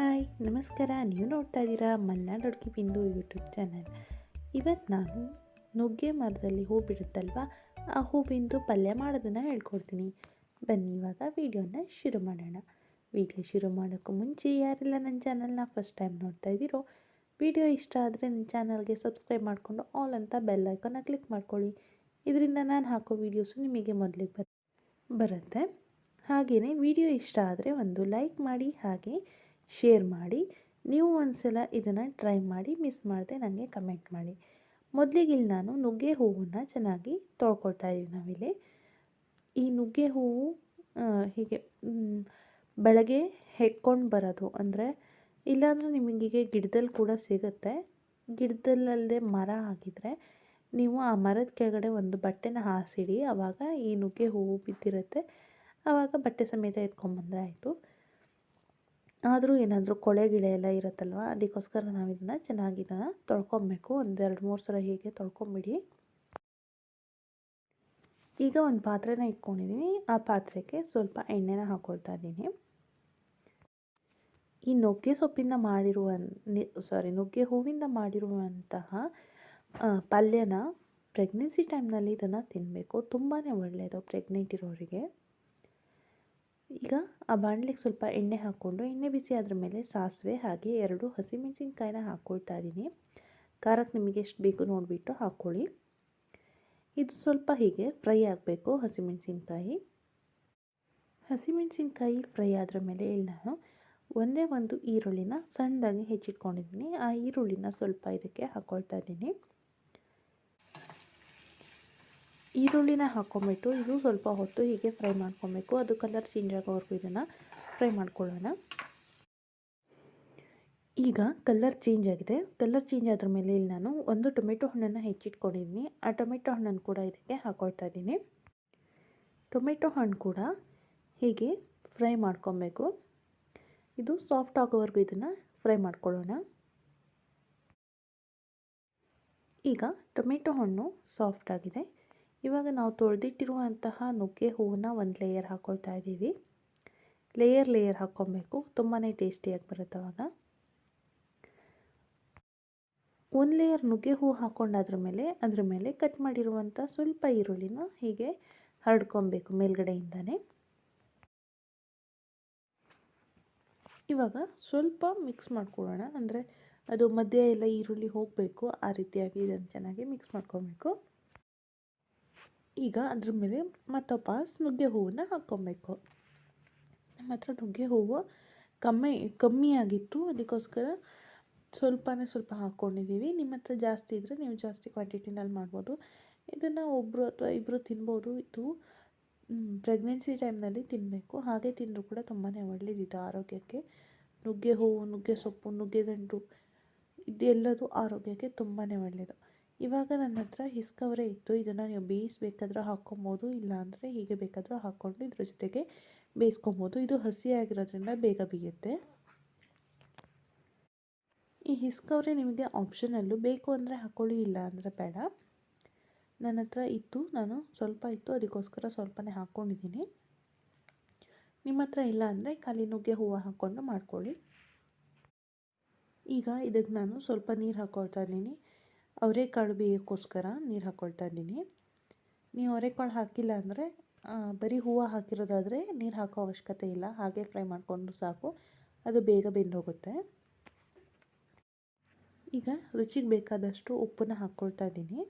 Hi, ನಮಸ್ಕಾರ. ನೀವು ನೋಡ್ತಾ ಇದ್ದೀರಾ ಮಲ್ನಾಡ್ ಅಡುಗೆ ಬಿಂದು ಯೂಟ್ಯೂಬ್ ಚಾನಲ್. ಇವತ್ತು ನಾನು ನುಗ್ಗೆ ಮರದಲ್ಲಿ ಹೂ ಬಿಡುತ್ತಲ್ವ? ಆ ಹೂ ಬಿಂದು ಪಲ್ಯ ಮಾಡೋದನ್ನು ಹೇಳ್ಕೊಡ್ತೀನಿ. ಬನ್ನಿ, ಇವಾಗ ವೀಡಿಯೋನ ಶುರು ಮಾಡೋಣ. ವೀಡಿಯೋ ಶುರು ಮಾಡೋಕ್ಕೂ ಮುಂಚೆ ಯಾರೆಲ್ಲ ನನ್ನ ಚಾನಲ್ನ ಫಸ್ಟ್ ಟೈಮ್ ನೋಡ್ತಾ ಇದ್ದೀರೋ, ವಿಡಿಯೋ ಇಷ್ಟ ಆದರೆ ನನ್ನ ಚಾನಲ್ಗೆ ಸಬ್ಸ್ಕ್ರೈಬ್ ಮಾಡಿಕೊಂಡು ಆಲ್ ಅಂತ ಬೆಲ್ ಐಕನ್ನ ಕ್ಲಿಕ್ ಮಾಡ್ಕೊಳ್ಳಿ. ಇದರಿಂದ ನಾನು ಹಾಕೋ ವೀಡಿಯೋಸು ನಿಮಗೆ ಮೊದಲಿಗೆ ಬರ್, ಬರುತ್ತೆ. ಹಾಗೆಯೇ ವಿಡಿಯೋ ಇಷ್ಟ ಆದರೆ ಒಂದು ಲೈಕ್ ಮಾಡಿ, ಹಾಗೆ ಶೇರ್ ಮಾಡಿ, ನೀವು ಒಂದು ಸಲ ಇದನ್ನು ಟ್ರೈ ಮಾಡಿ ಮಿಸ್ ಮಾಡದೆ ನನಗೆ ಕಮೆಂಟ್ ಮಾಡಿ. ಮೊದಲಿಗೆ ಇಲ್ಲಿ ನಾನು ನುಗ್ಗೆ ಹೂವನ್ನು ಚೆನ್ನಾಗಿ ತೊಳ್ಕೊಳ್ತಾ ಇದ್ದೀವಿ ನಾವಿಲ್ಲಿ. ಈ ನುಗ್ಗೆ ಹೂವು ಹೀಗೆ ಬೆಳಗ್ಗೆ ಹೆಕ್ಕೊಂಡು ಬರೋದು ಅಂದರೆ ಇಲ್ಲಾಂದರೆ ನಿಮಗೀಗೆ ಗಿಡದಲ್ಲಿ ಕೂಡ ಸಿಗುತ್ತೆ. ಗಿಡದಲ್ಲದೆ ಮರ ಆಗಿದ್ರೆ ನೀವು ಆ ಮರದ ಕೆಳಗಡೆ ಒಂದು ಬಟ್ಟೆನ ಹಾಸಿಡಿ ಆವಾಗ ಈ ನುಗ್ಗೆ ಹೂವು ಬಿದ್ದಿರುತ್ತೆ. ಆವಾಗ ಬಟ್ಟೆ ಸಮೇತ ಎತ್ಕೊಂಡ್ಬಂದ್ರೆ ಆಯಿತು. ಆದರೂ ಏನಾದರೂ ಕೊಳೆ ಗಿಳೆ ಎಲ್ಲ ಇರುತ್ತಲ್ವ, ಅದಕ್ಕೋಸ್ಕರ ನಾವು ಇದನ್ನು ಚೆನ್ನಾಗಿ ಇದನ್ನು ತೊಳ್ಕೊಬೇಕು. ಎರಡು ಮೂರು ಸಲ ಹೀಗೆ ತೊಳ್ಕೊಂಬಿಡಿ. ಈಗ ಒಂದು ಪಾತ್ರೆನ ಇಟ್ಕೊಂಡಿದ್ದೀನಿ ಆ ಪಾತ್ರೆಗೆ ಸ್ವಲ್ಪ ಎಣ್ಣೆನ ಹಾಕ್ಕೊಳ್ತಾ ಇದ್ದೀನಿ. ಈ ನುಗ್ಗೆ ಸೊಪ್ಪಿಂದ ಮಾಡಿರುವ ಸಾರಿ ನುಗ್ಗೆ ಹೂವಿಂದ ಮಾಡಿರುವಂತಹ ಪಲ್ಯನ ಪ್ರೆಗ್ನೆನ್ಸಿ ಟೈಮ್ನಲ್ಲಿ ಇದನ್ನು ತಿನ್ನಬೇಕು ತುಂಬಾ ಒಳ್ಳೆಯದು ಪ್ರೆಗ್ನೆಂಟ್ ಇರೋರಿಗೆ. ಈಗ ಆ ಬಾಣಲಿಗೆ ಸ್ವಲ್ಪ ಎಣ್ಣೆ ಹಾಕ್ಕೊಂಡು, ಎಣ್ಣೆ ಬಿಸಿ ಆದ್ರ ಮೇಲೆ ಸಾಸಿವೆ ಹಾಗೆ ಎರಡು ಹಸಿಮೆಣಸಿನ್ಕಾಯಿನ ಹಾಕ್ಕೊಳ್ತಾ ಇದ್ದೀನಿ ಖಾರಕ್ಕೆ ನಿಮಗೆ ಎಷ್ಟು ಬೇಕು ನೋಡಿಬಿಟ್ಟು ಹಾಕ್ಕೊಳ್ಳಿ ಇದು ಸ್ವಲ್ಪ ಹೀಗೆ ಫ್ರೈ ಆಗಬೇಕು ಹಸಿಮೆಣಸಿನ್ಕಾಯಿ. ಹಸಿಮೆಣಸಿನ್ಕಾಯಿ ಫ್ರೈ ಆದ್ರ ಮೇಲೆ ಇಲ್ಲಿ ನಾನು ಒಂದೇ ಒಂದು ಈರುಳ್ಳಿನ ಸಣ್ಣದಾಗಿ ಹೆಚ್ಚಿಟ್ಕೊಂಡಿದ್ದೀನಿ. ಆ ಈರುಳ್ಳಿನ ಸ್ವಲ್ಪ ಇದಕ್ಕೆ ಹಾಕ್ಕೊಳ್ತಾ ಇದ್ದೀನಿ ಈರುಳ್ಳಿನ ಹಾಕ್ಕೊಂಬಿಟ್ಟು, ಇದು ಸ್ವಲ್ಪ ಹೊತ್ತು ಹೀಗೆ ಫ್ರೈ ಮಾಡ್ಕೊಬೇಕು. ಅದು ಕಲರ್ ಚೇಂಜ್ ಆಗೋವರೆಗೂ ಇದನ್ನು ಫ್ರೈ ಮಾಡ್ಕೊಳ್ಳೋಣ. ಈಗ ಕಲರ್ ಚೇಂಜ್ ಆಗಿದೆ. ಕಲರ್ ಚೇಂಜ್ ಆದ್ರ ಮೇಲೆ ಇಲ್ಲಿ ನಾನು ಒಂದು ಟೊಮೆಟೊ ಹಣ್ಣನ್ನು ಹೆಚ್ಚಿಟ್ಕೊಂಡಿದ್ದೀನಿ ಆ ಟೊಮೆಟೊ ಹಣ್ಣನ್ನು ಕೂಡ ಇದಕ್ಕೆ ಹಾಕೊಳ್ತಾ ಇದ್ದೀನಿ ಟೊಮೆಟೊ ಹಣ್ಣು ಕೂಡ ಹೀಗೆ ಫ್ರೈ ಮಾಡ್ಕೊಬೇಕು. ಇದು ಸಾಫ್ಟ್ ಆಗೋವರೆಗೂ ಇದನ್ನು ಫ್ರೈ ಮಾಡ್ಕೊಳ್ಳೋಣ. ಈಗ ಟೊಮೆಟೊ ಹಣ್ಣು ಸಾಫ್ಟ್ ಆಗಿದೆ. ಇವಾಗ ನಾವು ತೊಳೆದಿಟ್ಟಿರುವಂತಹ ನುಗ್ಗೆ ಹೂವನ್ನ ಒಂದು ಲೇಯರ್ ಹಾಕ್ಕೊಳ್ತಾ ಇದ್ದೀವಿ. ಲೇಯರ್ ಲೇಯರ್ ಹಾಕ್ಕೊಬೇಕು ತುಂಬಾ ಟೇಸ್ಟಿಯಾಗಿ ಬರುತ್ತೆ ಅವಾಗ. ಒಂದು ಲೇಯರ್ ನುಗ್ಗೆ ಹೂ ಹಾಕ್ಕೊಂಡಾದ್ರ ಮೇಲೆ, ಅದ್ರ ಮೇಲೆ ಕಟ್ ಮಾಡಿರುವಂಥ ಸ್ವಲ್ಪ ಈರುಳ್ಳಿನ ಹೀಗೆ ಹರಡ್ಕೊಬೇಕು ಮೇಲ್ಗಡೆಯಿಂದನೇ. ಇವಾಗ ಸ್ವಲ್ಪ ಮಿಕ್ಸ್ ಮಾಡ್ಕೊಳ್ಳೋಣ. ಅಂದರೆ ಅದು ಮಧ್ಯೆ ಎಲ್ಲ ಈರುಳ್ಳಿ ಹೋಗಬೇಕು, ಆ ರೀತಿಯಾಗಿ ಇದನ್ನು ಚೆನ್ನಾಗಿ ಮಿಕ್ಸ್ ಮಾಡ್ಕೊಬೇಕು. ಈಗ ಅದ್ರ ಮೇಲೆ ಮತ್ತೊಬ್ಬ ನುಗ್ಗೆ ಹೂವನ್ನ ಹಾಕ್ಕೊಬೇಕು. ನಮ್ಮ ಹತ್ರ ನುಗ್ಗೆ ಹೂವು ಕಮ್ಮಿ ಕಮ್ಮಿ ಆಗಿತ್ತು. ಅದಕ್ಕೋಸ್ಕರ ಸ್ವಲ್ಪನೇ ಸ್ವಲ್ಪ ಹಾಕ್ಕೊಂಡಿದ್ದೀವಿ. ನಿಮ್ಮ ಹತ್ರ ಜಾಸ್ತಿ ಇದ್ದರೆ ನೀವು ಜಾಸ್ತಿ ಕ್ವಾಂಟಿಟಿನಲ್ಲಿ ಮಾಡ್ಬೋದು. ಇದನ್ನು ಒಬ್ಬರು ಅಥವಾ ಇಬ್ಬರು ತಿನ್ಬೋದು. ಇದು ಪ್ರೆಗ್ನೆನ್ಸಿ ಟೈಮ್ನಲ್ಲಿ ತಿನ್ನಬೇಕು ಹಾಗೆ ತಿಂದರೂ ಕೂಡ ತುಂಬಾ ಒಳ್ಳೆಯದಿದೆ ಆರೋಗ್ಯಕ್ಕೆ. ನುಗ್ಗೆ ಹೂವು, ನುಗ್ಗೆ ಸೊಪ್ಪು, ನುಗ್ಗೆ ದಂಟು ಇದೆಲ್ಲದು ಆರೋಗ್ಯಕ್ಕೆ ತುಂಬಾ ಒಳ್ಳೆಯದು ಇವಾಗ ನನ್ನ ಹತ್ರ ಹಿಸ್ಕವರೇ ಇತ್ತು. ಇದನ್ನು ನೀವು ಬೇಯಿಸ್ಬೇಕಾದ್ರೂ ಹಾಕ್ಕೊಬೋದು ಇಲ್ಲಾಂದರೆ ಹೀಗೆ ಬೇಕಾದರೂ ಹಾಕ್ಕೊಂಡು ಇದ್ರ ಜೊತೆಗೆ ಬೇಯಿಸ್ಕೊಬೋದು. ಇದು ಹಸಿಯಾಗಿರೋದ್ರಿಂದ ಬೇಗ ಬೇಯುತ್ತೆ. ಈ ಹಿಸ್ಕವರೆ ನಿಮಗೆ ಆಪ್ಷನಲ್ಲು ಬೇಕು ಅಂದರೆ ಹಾಕ್ಕೊಳ್ಳಿ ಇಲ್ಲ ಅಂದರೆ ಬೇಡ. ನನ್ನ ಹತ್ರ ಇತ್ತು, ನಾನು ಸ್ವಲ್ಪ ಇತ್ತು, ಅದಕ್ಕೋಸ್ಕರ ಸ್ವಲ್ಪನೇ ಹಾಕ್ಕೊಂಡಿದ್ದೀನಿ ನಿಮ್ಮ ಹತ್ರ ಇಲ್ಲ ಅಂದರೆ ಖಾಲಿ ನುಗ್ಗೆ ಹೂವು ಹಾಕ್ಕೊಂಡು ಮಾಡ್ಕೊಳ್ಳಿ. ಈಗ ಇದಕ್ಕೆ ನಾನು ಸ್ವಲ್ಪ ನೀರು ಹಾಕ್ಕೊಳ್ತಾ ಇದ್ದೀನಿ. ಅವರೆಕಾಳು ಬೇಯೋಕ್ಕೋಸ್ಕರ ನೀರು ಹಾಕ್ಕೊಳ್ತಾ ಇದ್ದೀನಿ. ನೀವು ಅವರೆಕಾಳು ಹಾಕಿಲ್ಲ ಅಂದರೆ ಬರೀ ಹೂವು ಹಾಕಿರೋದಾದರೆ ನೀರು ಹಾಕೋ ಅವಶ್ಯಕತೆ ಇಲ್ಲ. ಹಾಗೆ ಫ್ರೈ ಮಾಡಿಕೊಂಡು ಸಾಕು. ಅದು ಬೇಗ ಬೆಂದೋಗುತ್ತೆ. ಈಗ ರುಚಿಗೆ ಬೇಕಾದಷ್ಟು ಉಪ್ಪನ್ನು ಹಾಕ್ಕೊಳ್ತಾ ಇದ್ದೀನಿ.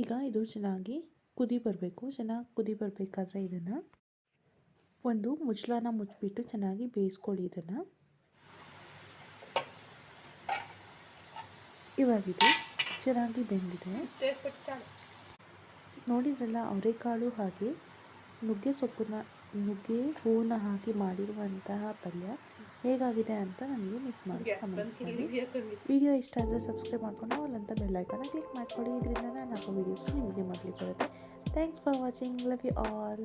ಈಗ ಇದು ಚೆನ್ನಾಗಿ ಕುದಿ ಬರಬೇಕು. ಚೆನ್ನಾಗಿ ಕುದಿ ಬರಬೇಕಾದ್ರೆ ಇದನ್ನು ಒಂದು ಮುಚ್ಚಳನ ಮುಚ್ಚಿಬಿಟ್ಟು ಚೆನ್ನಾಗಿ ಬೇಯಿಸ್ಕೊಳ್ಳಿ ಇದನ್ನು. ಇವಾಗಿದು ಚೆನ್ನಾಗಿ ಬೆಂದಿದೆ. ನೋಡಿದ್ರಲ್ಲ ಅವರೆಕಾಳು ಹಾಗೆ ನುಗ್ಗೆ ಸೊಪ್ಪನ್ನ ನುಗ್ಗೆ ಹೂವನ್ನ ಹಾಕಿ ಮಾಡಿರುವಂತಹ ಪಲ್ಯ ಹೇಗಾಗಿದೆ ಅಂತ ನನಗೆ ಮಿಸ್ ಮಾಡಿ ಕಮೆಂಟ್ ಮಾಡಿ. ವಿಡಿಯೋ ಇಷ್ಟ ಆದರೆ ಸಬ್ಸ್ಕ್ರೈಬ್ ಮಾಡ್ಕೊಂಡು ಅಲ್ಲಂತ ಬೆಲ್ಲೈಕನ್ನ ಕ್ಲಿಕ್ ಮಾಡ್ಕೊಳ್ಳಿ ಇದರಿಂದ ನಾನು ಹಾಕೋ ವೀಡಿಯೋಸ್ ನಿಮಗೆ ಮೊದಲಿಗೆ ಬರುತ್ತೆ. Thanks for watching love you all